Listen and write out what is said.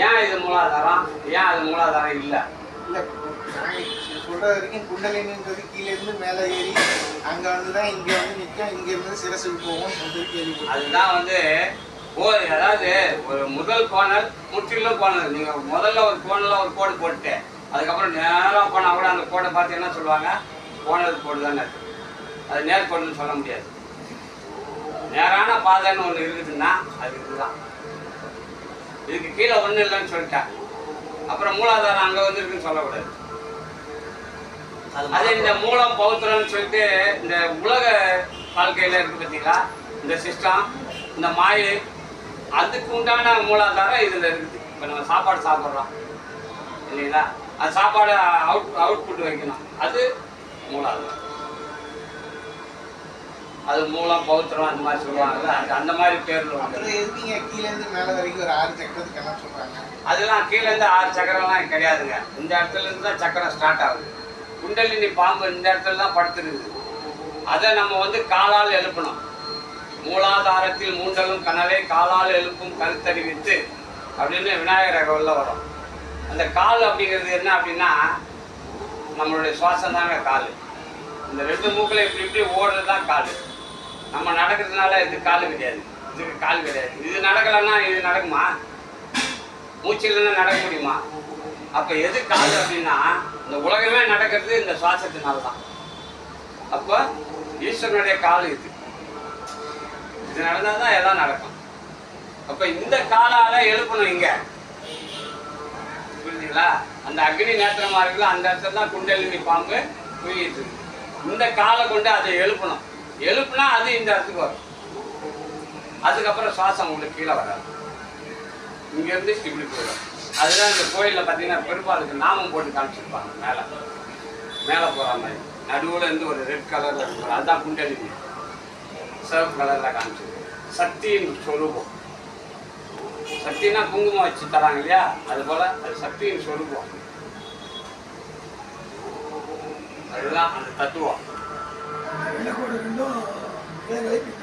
ஏன் இது மூலாதாரம்? ஏன் அது மூலாதாரம் இல்லை? இல்ல சொல்ற வரைக்கும் குண்டலினின்றது கீழே இருந்து மேல ஏறி அங்க வந்து தான் இங்க வந்து நிற்கும் இங்க இருந்து சிரசுக்கு போகும் சொல்லி அதுதான் வந்து ஓ அதாவது ஒரு முதல் கோணல் முற்றிலும் கோணல். நீங்க முதல்ல ஒரு கோணல்ல ஒரு கோடு போட்டு அதுக்கப்புறம் நேரா போனா கூட அந்த கோடை பார்த்து என்ன சொல்லுவாங்க? கோணல் கோடு தானே. அது நேர் கோடுன்னு சொல்ல முடியாது. நேரான பாதைன்னு ஒன்று இருக்குதுன்னா அது இதுதான். இதுக்கு கீழே ஒன்றும் இல்லைன்னு சொல்லிட்டேன். அப்புறம் மூலாதாரம் அங்கே வந்து இருக்குன்னு சொல்லக்கூடாது. அது இந்த மூலம் பௌத்திரம்னு சொல்லிட்டு இந்த உலக வாழ்க்கையில இருக்கு பார்த்தீங்களா இந்த சிஸ்டம் இந்த மாயை அதுக்கு உண்டான மூலாதாரம் இதுல இருக்குது. இப்போ நம்ம சாப்பாடு சாப்பிட்றோம். இல்லைங்களா? அது சாப்பாடு அவுட் அவுட்புட் வைக்கணும். அது மூலாதாரம். அது மூலம் பௌத்திரம் அந்த மாதிரி சொல்லுவாங்கல்ல அது அந்த மாதிரி பேர்ல அப்புறம் எதுக்குங்க கீழே இருந்து மேல வரைக்கும் ஒரு ஆறு சக்கரத்துக்கு என்ன சொல்றாங்க? அதெல்லாம் கீழே இருந்து ஆறு சக்கரம்லாம் கிடையாதுங்க. இந்த இடத்துல இருந்து தான் சக்கரம் ஸ்டார்ட் ஆகுது. குண்டலினி பாம்பு இந்த இடத்துல தான் படுத்துருக்குது. அதை நம்ம வந்து காலால் எழுப்பணும். மூலாதாரத்தில் மூண்டலும் கனலை காலால் எழுப்பும் கருத்தறிவித்து அப்படின்னு விநாயகர் அகவல்ல வரும். அந்த கால் அப்படிங்கிறது என்ன அப்படின்னா நம்மளுடைய சுவாசம் தாங்க கால். இந்த ரெண்டு மூக்கில் இப்படி இப்படி ஓடுறது தான் கால். நம்ம நடக்கிறதுனால இது கால் கிடையாது. இதுக்கு கால் கிடையாது. இது நடக்கலைன்னா இது நடக்குமா? மூச்சு இல்லைன்னா நடக்க முடியுமா? அப்போ எது கால் அப்படின்னா இந்த உலகமே நடக்கிறது இந்த சுவாசத்தினால தான் அப்போ ஈஸ்வரனுடைய கால் இது. இது நடந்தால் தான் எல்லாம் நடக்கும். அப்போ இந்த காலால் எழுப்பணும் இங்கே. புரியுதுங்களா அந்த அக்னி நேத்திரமா இருக்குல்ல அந்த இடத்துல தான் குண்டலினி பாம்பு தூங்கிட்டு இருக்கு. இந்த காலை கொண்டு அதை எழுப்பணும். எழுப்புனா அது இந்த இடத்துக்கு வரும். அதுக்கப்புறம் சுவாசம் உங்களுக்கு கீழே வராது. இங்கேருந்து இப்படி போயிடும். அதுதான் இந்த கோயிலில் பார்த்தீங்கன்னா பெருமாளுக்கு நாமம் போட்டு காமிச்சிருப்பாங்க மேலே. மேலே போகிற மாதிரி. நடுவில் இருந்து ஒரு ரெட் கலரில் இருக்கும் அதுதான் குண்டலி சிவப்பு கலரில் காமிச்சிருக்கு சக்தியின் சொரூபம். சக்தினா குங்குமம் வச்சு தராங்க இல்லையா? அது போல் அது சக்தியின் சொரூபம். அதுதான் அந்த தத்துவம். வெள்ளக்கோடு ரெண்டும் வேலை வைத்து